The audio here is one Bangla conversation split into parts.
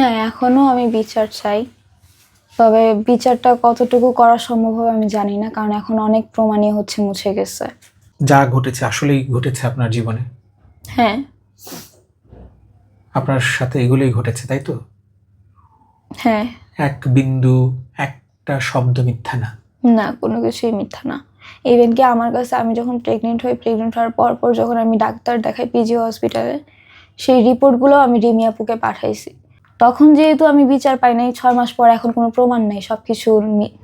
হ্যাঁ এখনও আমি বিচার চাই। তবে বিচারটা কতটুকু করা সম্ভব হবে আমি জানি না কারণ এখন অনেক প্রমাণই হচ্ছে মুছে গেছে। যা ঘটেছে আসলেই ঘটেছে আপনার জীবনে? হ্যাঁ। আপনার সাথে এগুলোই ঘটেছে তাই তো? হ্যাঁ। এক বিন্দু একটা শব্দ মিথ্যা না? না কোনো কিছুই মিথ্যা না। ইভেন কি আমার কাছে আমি যখন প্রেগনেন্ট হই প্রেগনেন্ট হওয়ার পর পর যখন আমি ডাক্তার দেখাই পিজি হসপিটালে সেই রিপোর্টগুলো আমি রিমি আপুকে পাঠাইছি। তখন যেহেতু আমি বিচার পাই নাই, ছয় মাস পর এখন কোনো প্রমাণ নেই সব কিছু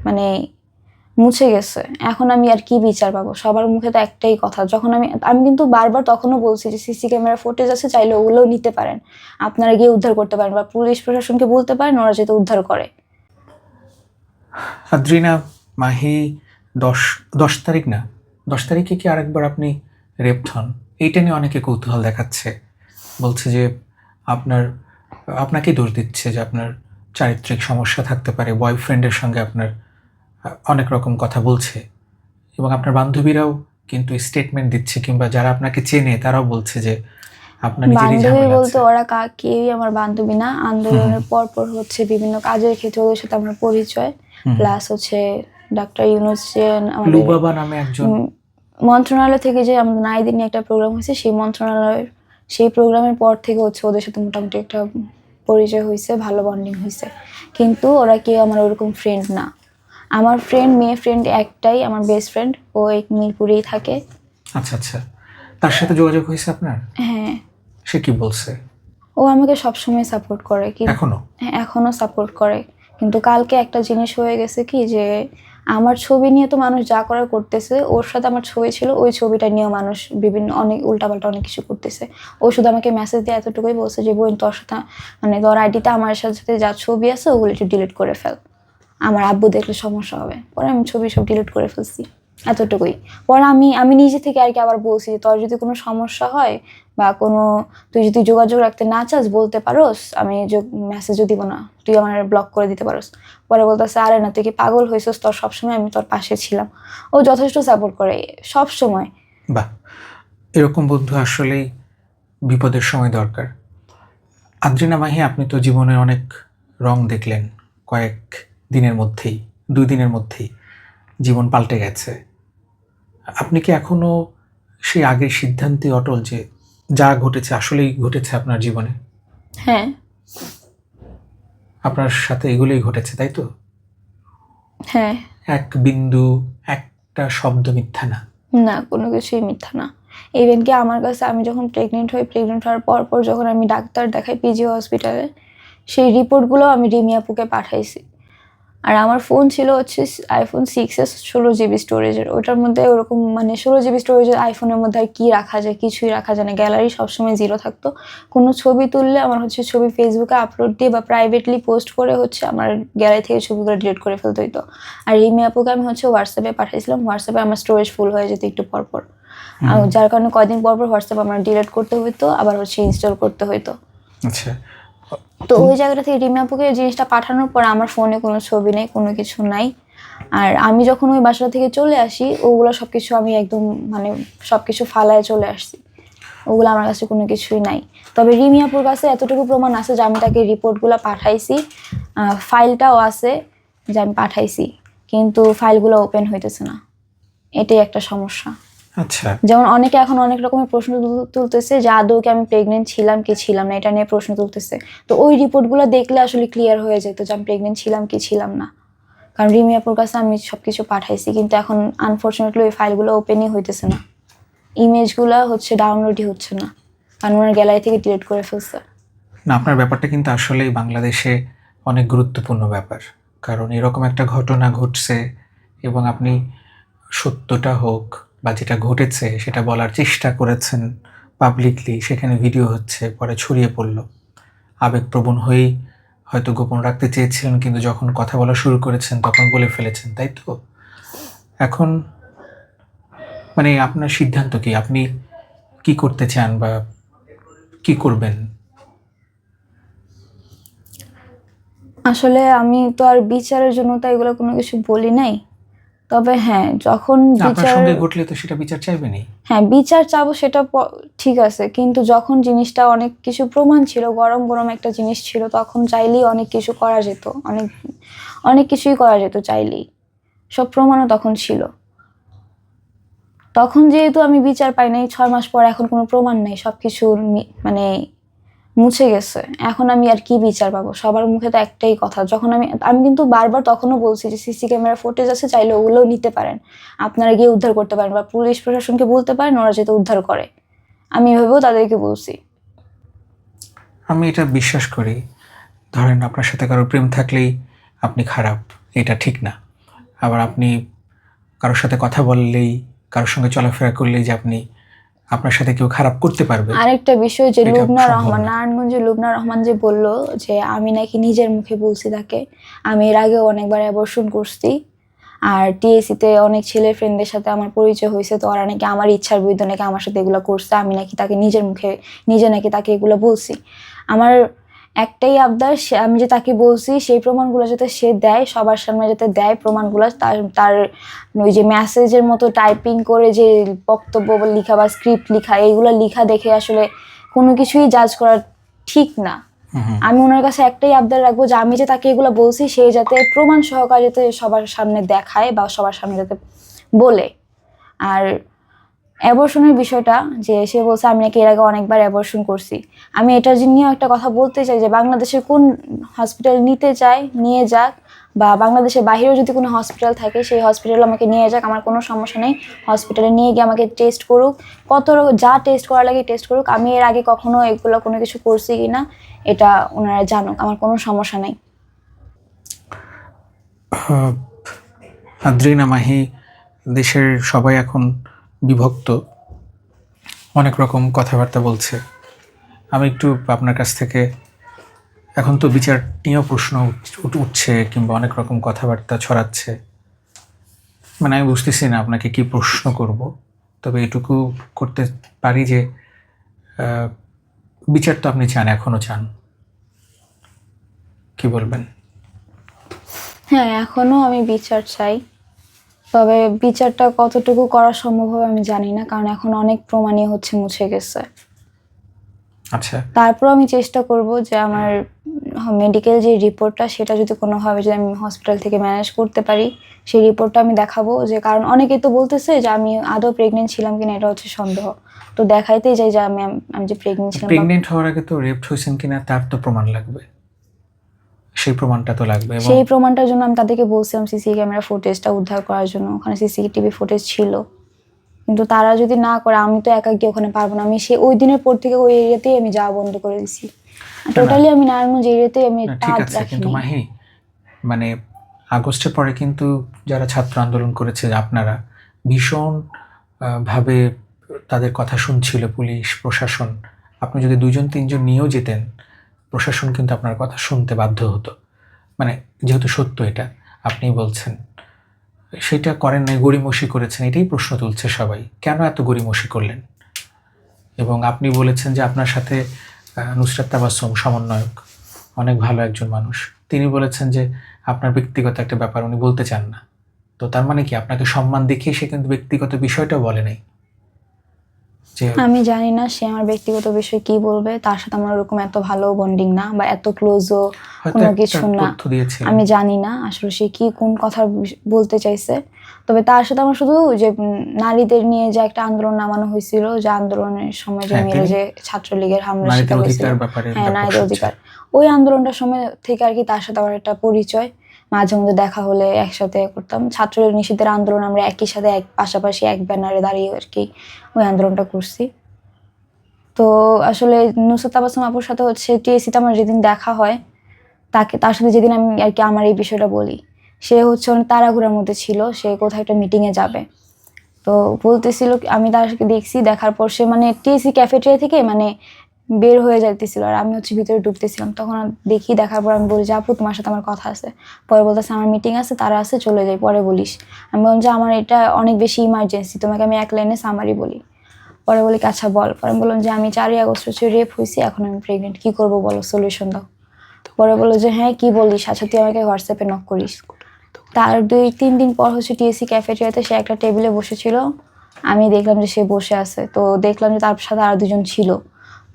মানে মুছে গেছে। এখন আমি আর কি বিচার পাবো? সবার মুখে তো একটাই কথা। যখন আমি আমি কিন্তু বারবার তখনও বলছি যে সিসি ক্যামেরা ফুটেজ আছে, চাইলে ওগুলোও নিতে পারেন। আপনারা গিয়ে উদ্ধার করতে পারেন বা পুলিশ প্রশাসনকে বলতে পারেন, ওরা যেহেতু উদ্ধার করে। আদ্রিনা, মাহি, দশ দশ তারিখ না? দশ তারিখে কি আরেকবার আপনি রেপড হন? এইটা নিয়ে অনেকে কৌতূহল দেখাচ্ছে। বলছে যে আপনার আপনাকে দোষ দিচ্ছে যে আপনার চারিত্রিক সমস্যা থাকতে পারে বয়ফ্রেন্ডের সঙ্গে আপনার অনেক রকম কথা বলছে। এবং আপনার বান্ধবীরাও কিন্তু স্টেটমেন্ট দিচ্ছে কিংবা যারা আপনাকে চেনে তারাও বলছে যে আপনার বান্ধবী বলতে ওরা কেউই আমার বান্ধবী না। আন্দোলনের পর পর হচ্ছে বিভিন্ন কাজের ক্ষেত্রে ওদের সাথে আমার পরিচয়। প্লাস হচ্ছে ডাক্তার ইউনুস লুবাবা নামে একজন। মন্ত্রণালয় থেকে যে আমাদের নাইদিন একটা প্রোগ্রাম হয়েছে সেই মন্ত্রণালয়ের সেই প্রোগ্রামের পর থেকে হচ্ছে ওদের সাথে মোটামুটি একটা পরিচয় হয়েছে ভালো বন্ডিং হয়েছে কিন্তু ওরা কেউ আমার ওরকম ফ্রেন্ড না। আমার ফ্রেন্ড মেয়ে ফ্রেন্ড একটাই আমার বেস্ট ফ্রেন্ড ও এই মিরপুরেই থাকে। আচ্ছা আচ্ছা। তার সাথে যোগাযোগ হয়েছে আপনার? হ্যাঁ। সে কি বলছে? ও আমাকে সবসময় সাপোর্ট করে কি এখনও? হ্যাঁ এখনও সাপোর্ট করে। কিন্তু কালকে একটা জিনিস হয়ে গেছে কি যে আমার ছবি নিয়ে তো মানুষ যা করার করতেছে, ওর সাথে আমার ছবি ছিল, ওই ছবিটা নিয়েও মানুষ বিভিন্ন অনেক উল্টাপাল্টা অনেক কিছু করতেছে। ও শুধু আমাকে মেসেজ দিয়ে এতটুকুই বলছে যে, বোন, তোর সাথে মানে তোর আইডিতে আমার সাথে সাথে যা ছবি আছে, ওগুলো একটু ডিলিট করে ফেল। আমার আব্বু দেখলে সমস্যা হবে। পরে আমি ছবি সব ডিলিট করে ফেলছি। এতটুকুই। পরে আমি আমি নিজে থেকে আর কি আবার বলছি যে, তোর যদি কোনো সমস্যা হয় বা কোনো, তুই যদি যোগাযোগ রাখতে না চাস, বলতে পারোস, আমি মেসেজও দিব না। তুই আমার ব্লক করে দিতে পারোস। পরে বলতেছে, আরে না, তুই কি পাগল হয়েছিস তোর সবসময় আমি তোর পাশে ছিলাম। ও যথেষ্ট সাপোর্ট করে সব সময় এরকম বন্ধু আসলেই বিপদের সময় দরকার। আদ্রিনা মাহি, আপনি তো জীবনে অনেক রং দেখলেন। কয়েক দিনের মধ্যেই, দুই দিনের মধ্যেই জীবন পাল্টে গেছে। আপনি কি এখনও সেই আগের সিদ্ধান্তে অটল যে যা ঘটেছে আসলেই ঘটেছে আপনার জীবনে? হ্যাঁ। আপনার সাথে এগুলোই ঘটেছে তাই তো? হ্যাঁ। এক বিন্দু একটা শব্দ মিথ্যা না? না কোনো কিছুই মিথ্যা না। ইভেন কি আমার কাছে আমি যখন প্রেগনেন্ট হই প্রেগনেন্ট হওয়ার পর পর যখন আমি ডাক্তার দেখাই পিজি হসপিটালে সেই রিপোর্টগুলো আমি রিমি আপুকে পাঠাইছি। আর আমার ফোন ছিল হচ্ছে আইফোন সিক্স এস ষোলো জিবি স্টোরেজের ওটার মধ্যে ওরকম মানে ষোলো জিবি স্টোরেজের আইফোনের মধ্যে আর কী রাখা যায় কিছুই রাখা যায় না। গ্যালারি সবসময় জিরো থাকতো। কোনো ছবি তুললে আমার হচ্ছে ছবি ফেসবুকে আপলোড দিয়ে বা প্রাইভেটলি পোস্ট করে হচ্ছে আমার গ্যালারি থেকে ছবিগুলো ডিলিট করে ফেলতে হইতো। আর রিমি আপুকে আমি হচ্ছে হোয়াটসঅ্যাপে পাঠিয়েছিলাম হোয়াটসঅ্যাপে আমার স্টোরেজ ফুল হয়ে যেত একটু পর পর। আর যার কারণে কয়দিন পর পর হোয়াটসঅ্যাপ আমার ডিলিট করতে হইতো আবার হচ্ছে ইনস্টল করতে হইতো। আচ্ছা। তো ওই জায়গাটা থেকে রিমি আপুকে জিনিসটা পাঠানোর পর আমার ফোনে কোনো ছবি নেই কোনো কিছু নাই। আর আমি যখন ওই বাসা থেকে চলে আসি ওগুলো সব কিছু আমি একদম মানে সব কিছু ফালায় চলে আসছি। ওগুলো আমার কাছে কোনো কিছুই নাই। তবে রিমি আপুর কাছে এতটুকু প্রমাণ আছে যে আমি তাকে রিপোর্টগুলো পাঠাইছি। ফাইলটাও আছে যে আমি পাঠাইছি কিন্তু ফাইলগুলো ওপেন হইতেছে না। এটাই একটা সমস্যা। আচ্ছা। যেমন অনেকে এখন অনেক রকমের প্রশ্ন তুলতেছে যে আদৌ কি আমি প্রেগনেন্ট ছিলাম কি ছিলাম না এটা নিয়ে প্রশ্ন তুলতেছে। তো ওই রিপোর্টগুলো দেখলে আসলে ক্লিয়ার হয়ে যেত যে আমি প্রেগনেন্ট ছিলাম কি ছিলাম না। কারণ রিমি আপুর কাছে আমি সবকিছু পাঠাইছি কিন্তু এখন আনফর্চুনেটলি ওই ফাইলগুলো ওপেনই হইতেছে না। ইমেজগুলো হচ্ছে ডাউনলোডই হচ্ছে না কারণ ওনার গ্যালারি থেকে ডিলিট করে ফেলছে। না আপনার ব্যাপারটা কিন্তু আসলেই বাংলাদেশে অনেক গুরুত্বপূর্ণ ব্যাপার। কারণ এরকম একটা ঘটনা ঘটছে এবং আপনি সত্যটা হোক বা যেটা ঘটেছে, সেটা বলার চেষ্টা করেছেন পাবলিকলি সেখানে ভিডিও হচ্ছে, পরে ছড়িয়ে পড়ল। আবেগপ্রবণ হয়েই হয়তো গোপন রাখতে চেয়েছিলেন, কিন্তু যখন কথা বলা শুরু করেছেন, তখন বলে ফেলেছেন, তাই তো? এখন মানে আপনার সিদ্ধান্ত কি? আপনি কি করতে চান বা কি করবেন? আসলে আমি তো আর বিচারের জন্য তো এগুলো কোনো কিছু বলি নাই। তবে হ্যাঁ যখন আপনার বিচার সঙ্গে ঘটলে তো সেটা বিচার চাইবেনই। হ্যাঁ বিচার চাবো সেটা ঠিক আছে কিন্তু যখন জিনিসটা অনেক কিছু প্রমাণ ছিল গরম গরম একটা জিনিস ছিল তখন চাইলেই অনেক কিছু করা যেত অনেক অনেক কিছুই করা যেত চাইলেই। সব প্রমাণও তখন ছিল। তখন যেহেতু আমি বিচার পাই নাই ছয় মাস পর এখন কোনো প্রমাণ নেই সব কিছু মানে মুছে গেছে। এখন আমি আর কি বিচার পাবো? সবার মুখে তো একটাই কথা। যখন আমি আমি কিন্তু বারবার তখনও বলছি যে সিসি ক্যামেরা ফুটেজ আছে, চাইলে ওগুলোও নিতে পারেন। আপনারা গিয়ে উদ্ধার করতে পারেন বা পুলিশ প্রশাসনকে বলতে পারেন, ওরা যেহেতু উদ্ধার করে। আমি এভাবেও তাদেরকে বলছি। আমি এটা বিশ্বাস করি। ধরেন আপনার সাথে কারও প্রেম থাকলেই আপনি খারাপ, এটা ঠিক না। আবার আপনি কারোর সাথে কথা বললেই, কারোর সঙ্গে চলাফেরা করলেই যে আপনি আপনার সাথে কেউ খারাপ করতে পারবে? আরেকটা বিষয় যে লুবনা রহমান নারায়ণগঞ্জের নারায়ণগঞ্জে লুবনা রহমান যে বলল যে আমি নাকি নিজের মুখে বলছি তাকে। আমি এর আগেও অনেকবার অ্যাবর্ষণ করছি। আর টিএসিতে অনেক ছেলে ফ্রেন্ডদের সাথে আমার পরিচয় হয়েছে তো ওরা নাকি আমার ইচ্ছার বিরুদ্ধে নাকি আমার সাথে এগুলো করছে। আমি নাকি তাকে নিজের মুখে নিজে নাকি তাকে এগুলো বলছি। আমার একটাই আবদার সে- আমি যে তাকে বলছি সেই প্রমাণগুলো যাতে সে দেয় সবার সামনে যাতে দেয় প্রমাণগুলো তার তার ওই যে মেসেজের মতো টাইপিং করে যে বক্তব্য বা লেখা বা স্ক্রিপ্ট লেখা এইগুলো লেখা দেখে আসলে কোনো কিছুই জাজ করা ঠিক না। আমি ওনার কাছে একটাই আবদার রাখব যে আমি যে তাকে এগুলো বলছি সে যাতে প্রমাণ সহকারে যাতে সবার সামনে দেখায় বা সবার সামনে যাতে বলে আর অ্যাবর্শনের বিষয়টা, যে সে বলছে, আমি নাকি এর আগে অনেকবার অ্যাবর্শন করছি। আমি এটার নিয়েও একটা কথা বলতে চাই, যে বাংলাদেশের কোন হসপিটাল নিতে চায়, নিয়ে যাক, বা বাংলাদেশের বাইরেও যদি কোনো হসপিটাল থাকে, সেই হসপিটাল আমাকে নিয়ে যাক, আমার কোনো সমস্যা নেই। হসপিটালে নিয়ে গিয়ে আমাকে টেস্ট করুক। কত যা টেস্ট করা লাগে টেস্ট করুক। আমি এর আগে কখনো এগুলো কোনো কিছু করছি কি না এটা ওনারা জানুক, আমার কোনো সমস্যা নেই। দেশের সবাই এখন বিভক্ত। অনেক রকম কথাবার্তা বলছে। আমি একটু আপনার কাছ থেকে এখন তো বিচার নিয়েও প্রশ্ন উঠ- উঠছে কিংবা অনেক রকম কথাবার্তা ছড়াচ্ছে। মানে আমি বুঝতেছি না আপনাকে কি প্রশ্ন করব। তবে এটুকু করতে পারি যে বিচার তো আপনি চান এখনও চান। কি বলবেন? হ্যাঁ এখনও আমি বিচার চাই। তবে বিচারটা কতটুকু করা সম্ভব হবে আমি জানি না কারণ এখন অনেক প্রমাণই হচ্ছে মুছে গেছে। আচ্ছা। তারপর আমি চেষ্টা করব যে আমার মেডিকেল যে রিপোর্টটা সেটা যদি কোনোভাবে যদি আমি হসপিটাল থেকে ম্যানেজ করতে পারি সেই রিপোর্টটা আমি দেখাবো। যে কারণ অনেকেই তো বলতেছে যে আমি আদৌ প্রেগনেন্ট ছিলাম কিনা এটা হচ্ছে সন্দেহ। তো দেখাইতেই যাই যে আমি আমি যে প্রেগনেন্ট ছিলাম প্রেগনেন্ট হওয়ার আগে তো রেপড হয়েছেন কিনা তার তো প্রমাণ লাগবে। সেই প্রমাণটা তো লাগবে সেই প্রমাণটার জন্য আমি তাদেরকে বলছিলাম সিসি ক্যামেরা ফুটেজটা উদ্ধার করার জন্য। ওখানে সিসিটিভি ফুটেজ ছিল। কিন্তু তারা যদি না করে আমি তো একা গিয়ে ওখানে পারব না। আমি সেই ওই দিনের পর থেকে ওই এরিয়াতেই আমি যাওয়া বন্ধ করে দিছি। টোটালি আমি নারায়ণগঞ্জ এরিয়াতেই আমি ঠিক আছে কিন্তু মাহি মানে আগস্টের পরে কিন্তু যারা ছাত্র আন্দোলন করেছে আপনারা ভীষণ ভাবে তাদের কথা শুনছিল পুলিশ প্রশাসন। আপনি যদি দুজন তিনজন নিয়েও যেতেন প্রশাসন কিন্তু আপনার কথা শুনতে বাধ্য হতো। মানে যেহেতু সত্য এটা, আপনিই বলছেন। সেটা করেন নাই, গড়িমসি করেছেন, এটাই প্রশ্ন তুলছে সবাই। কেন এত গড়িমসি করলেন? এবং আপনি বলেছেন যে আপনার সাথে নুসরাত তাবাসসুম সমন্বয়ক, অনেক ভালো একজন মানুষ। তিনি বলেছেন যে আপনার ব্যক্তিগত একটা ব্যাপার, উনি বলতে চান না। তো তার মানে কি, আপনাকে সম্মান দেখিয়ে সে কিন্তু ব্যক্তিগত বিষয়টাও বলে নাই? আমি জানি না সে আমার ব্যক্তিগত বিষয়ে কি বলবে তার সাথে আমার ওরকম এত ভালো বন্ডিং না বা এত ক্লোজও কোনো কিছু না। আমি জানি না আসলে সে কি কোন কথা বলতে চাইছে। তবে তার সাথে আমার শুধু যে নারীদের নিয়ে যে একটা আন্দোলন নামানো হয়েছিল যে আন্দোলনের সময় যে হ্যাঁ, মেয়েরা যে ছাত্রলীগের হামলা শিকার হয়েছিল। হ্যাঁ নারীদের অধিকার। ওই আন্দোলনটার সময় থেকে আর কি তার সাথে আমার একটা পরিচয়। মাঝে মধ্যে দেখা হলে একসাথে করতাম। ছাত্র নিষিদ্ধের আন্দোলন আমরা একই সাথে এক পাশাপাশি এক ব্যানারে দাঁড়িয়ে আর কি ওই আন্দোলনটা করছি। তো আসলে নুসরাত তাবাসসুম আপুর সাথে হচ্ছে টিএসিতে আমার যেদিন দেখা হয়, তাকে তার সাথে যেদিন আমি আর কি আমার এই বিষয়টা বলি, সে হচ্ছে অনেক তাড়াহুড়ার মধ্যে ছিল, সে কোথাও একটা মিটিংয়ে যাবে। তো বলতেছিল আমি তাকে দেখছি, দেখার পর সে মানে টিএসি ক্যাফেটেরিয়া থেকে মানে বের হয়ে যাইতেছিল আর আমি হচ্ছে ভিতরে ঢুকতেছিলাম। তখন দেখি, দেখার পর আমি বলি, যে আপু, তোমার সাথে আমার কথা আছে। পরে বলতেছে, আমার মিটিং আছে, তারা আছে, চলে যাই, পরে বলিস। আমি বললাম, যে আমার এটা অনেক বেশি ইমার্জেন্সি তোমাকে আমি এক লাইনে সামারি বলি। পরে বলি আচ্ছা বল। পরে আমি বললাম, যে আমি চারই আগস্ট হচ্ছে রেপ হয়েছি, এখন আমি প্রেগনেন্ট কী করব বলো সলিউশন দাও। পরে বলল, যে হ্যাঁ কী বলিস? আচ্ছা তুই আমাকে হোয়াটসঅ্যাপে নক করিস। তার দুই, তিন দিন পর হচ্ছে টিএসসি ক্যাফেটেরিয়াতে সে একটা টেবিলে বসেছিল। আমি দেখলাম যে সে বসে আছে। তো দেখলাম যে তার সাথে আর দুজন ছিল।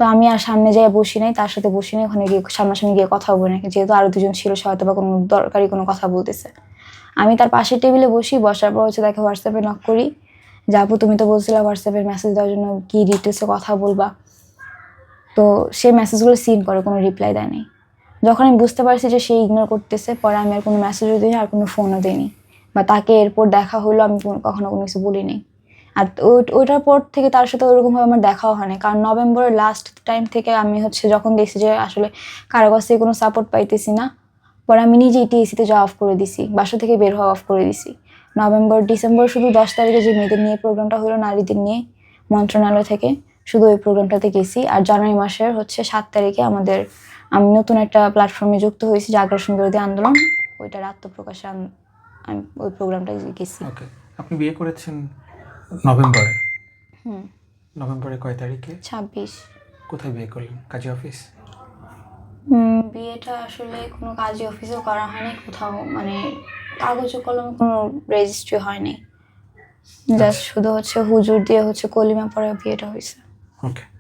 তো আমি আর সামনে যাই বসি নাই, তার সাথে বসি নাই, ওখানে গিয়ে সামনাসামনি গিয়ে কথা বলি নাকি, যেহেতু আরও দুজন ছিল, সে হয়তো বা কোনো দরকারি কোনো কথা বলতেছে। আমি তার পাশের টেবিলে বসি, বসার পর হচ্ছে তাকে হোয়াটসঅ্যাপে নক করি। যে, আপু, তুমি তো বলছিলে হোয়াটসঅ্যাপের মেসেজ দেওয়ার জন্য কি ডিটেলসে কথা বলবা? তো সে মেসেজগুলো সিন করে, কোনো রিপ্লাই দেয় নাই। যখন আমি বুঝতে পারছি যে সে ইগনোর করতেছে, পরে আমি আর কোনো মেসেজও দিইনি, আর কোনো ফোনও দিইনি। বা তাকে এরপর দেখা হলো, আমি কখনো কোনো কিছু বলিনি। আর ওইটার পর থেকে তার সাথে ওইরকমভাবে আমার দেখাও হয়নি। কারণ নভেম্বরের লাস্ট টাইম থেকে আমি হচ্ছে যখন দেখছি যে আসলে কারও কাছ থেকে কোনো সাপোর্ট পাইতেছি না, পরে আমি নিজেই টিএসিতে যাওয়া অফ করে দিছি, বাসা থেকে বের হওয়া অফ করে দিছি। নভেম্বর, ডিসেম্বর শুধু দশ তারিখে যে মেয়েদের নিয়ে প্রোগ্রামটা হলো, নারীদের নিয়ে মন্ত্রণালয় থেকে শুধু ওই প্রোগ্রামটাতে গেছি। আর জানুয়ারি মাসের হচ্ছে সাত তারিখে আমাদের আমি নতুন একটা প্ল্যাটফর্মে যুক্ত হয়েছি যে আগ্রাসন বিরোধী আন্দোলন। ওইটার আত্মপ্রকাশে আম- ওই প্রোগ্রামটায় গেছি। আপনি বিয়ে করেছেন নভেম্বরে। হুম। নভেম্বরের কয় তারিখে? ছাব্বিশ। কোথায় বিয়ে করলেন? কাজী অফিস? বিয়েটা আসলে কোনো কাজী অফিসেও করা হয়নি কোথাও মানে কাগজ কলম কোনো রেজিস্ট্রি হয়নি। জাস্ট শুধু হচ্ছে হুজুর দিয়ে হচ্ছে কলিমা পরে বিয়েটা হয়েছে। ওকে